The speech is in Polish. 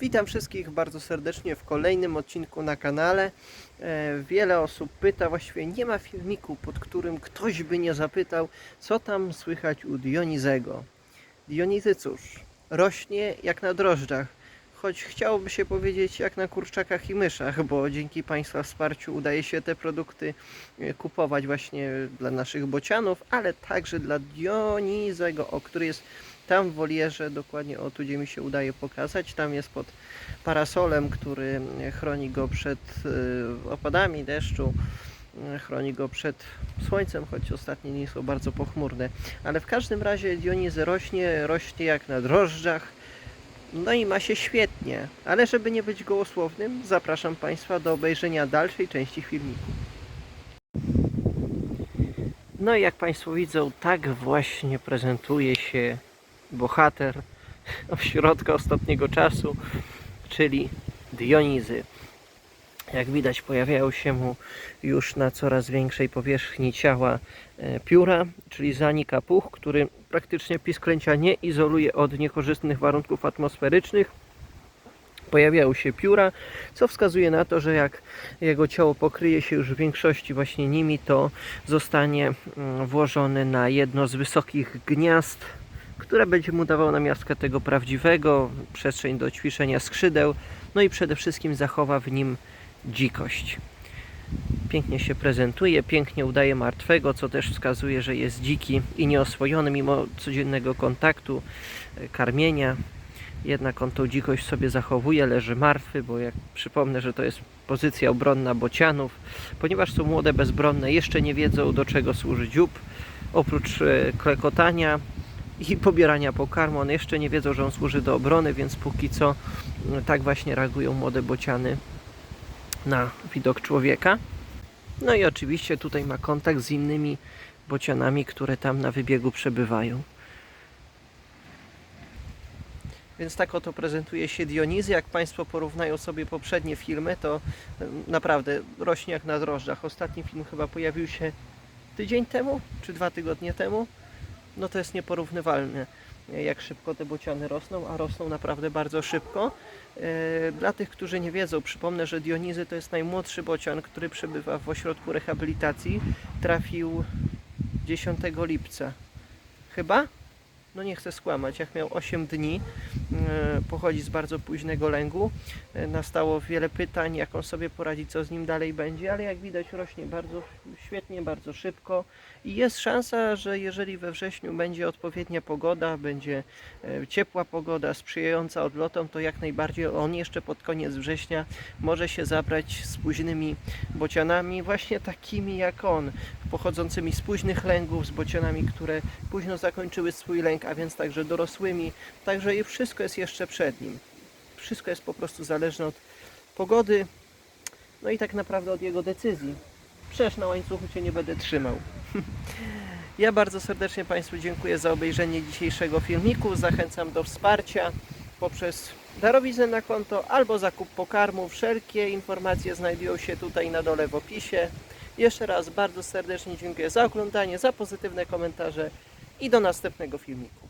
Witam wszystkich bardzo serdecznie w kolejnym odcinku na kanale. E, Wiele osób pyta, właściwie nie ma filmiku, pod którym ktoś by nie zapytał, co tam słychać u Dionizego. Dionizy cóż, rośnie jak na drożdżach, choć chciałoby się powiedzieć jak na kurczakach i myszach, bo dzięki Państwa wsparciu udaje się te produkty e, kupować właśnie dla naszych bocianów, ale także dla Dionizego, o który jest tam w wolierze, dokładnie o tu gdzie mi się udaje pokazać, tam jest pod parasolem, który chroni go przed e, opadami deszczu, e, chroni go przed słońcem, choć ostatnie dni są bardzo pochmurne. Ale w każdym razie Dionizy rośnie, rośnie jak na drożdżach, no i ma się świetnie. Ale żeby nie być gołosłownym, zapraszam Państwa do obejrzenia dalszej części filmiku. No i jak Państwo widzą, tak właśnie prezentuje się bohater środka ostatniego czasu, czyli Dionizy. Jak widać, pojawiają się mu już na coraz większej powierzchni ciała e, pióra, czyli zanika puch, który praktycznie pisklęcia nie izoluje od niekorzystnych warunków atmosferycznych. Pojawiają się pióra, co wskazuje na to, że jak jego ciało pokryje się już w większości właśnie nimi, to zostanie mm, włożony na jedno z wysokich gniazd, które będzie mu dawało namiastkę tego prawdziwego, przestrzeń do ćwiczenia skrzydeł, no i przede wszystkim zachowa w nim dzikość. Pięknie się prezentuje, pięknie udaje martwego, co też wskazuje, że jest dziki i nieoswojony mimo codziennego kontaktu, e, karmienia. Jednak on tą dzikość sobie zachowuje, leży martwy, bo jak przypomnę, że to jest pozycja obronna bocianów, ponieważ są młode, bezbronne, jeszcze nie wiedzą do czego służy dziób. Oprócz e, klekotania i pobierania pokarmu, one jeszcze nie wiedzą, że on służy do obrony, więc póki co m, tak właśnie reagują młode bociany na widok człowieka. No i oczywiście tutaj ma kontakt z innymi bocianami, które tam na wybiegu przebywają. Więc tak oto prezentuje się Dionizy. Jak Państwo porównają sobie poprzednie filmy, to em, naprawdę rośnie jak na drożdżach. Ostatni film chyba pojawił się tydzień temu, czy dwa tygodnie temu. No to jest nieporównywalne, e, jak szybko te bociany rosną, a rosną naprawdę bardzo szybko. E, Dla tych, którzy nie wiedzą, przypomnę, że Dionizy to jest najmłodszy bocian, który przebywa w ośrodku rehabilitacji. Trafił 10 lipca. Chyba? No nie chcę skłamać, jak miał 8 dni, e, pochodzi z bardzo późnego lęgu. E, Nastało wiele pytań, jak on sobie poradzi, co z nim dalej będzie, ale jak widać rośnie bardzo świetnie, bardzo szybko i jest szansa, że jeżeli we wrześniu będzie odpowiednia pogoda, będzie e, ciepła pogoda, sprzyjająca odlotom, to jak najbardziej on jeszcze pod koniec września może się zabrać z późnymi bocianami, właśnie takimi jak on, pochodzącymi z późnych lęgów, z bocianami, które późno zakończyły swój lęk, a więc także dorosłymi. Także i wszystko jest jeszcze przed nim. Wszystko jest po prostu zależne od pogody, no i tak naprawdę od jego decyzji. Przecież na łańcuchu cię nie będę trzymał. Ja bardzo serdecznie Państwu dziękuję za obejrzenie dzisiejszego filmiku. Zachęcam do wsparcia poprzez darowiznę na konto albo zakup pokarmu. Wszelkie informacje znajdują się tutaj na dole w opisie. Jeszcze raz bardzo serdecznie dziękuję za oglądanie, za pozytywne komentarze i do następnego filmiku.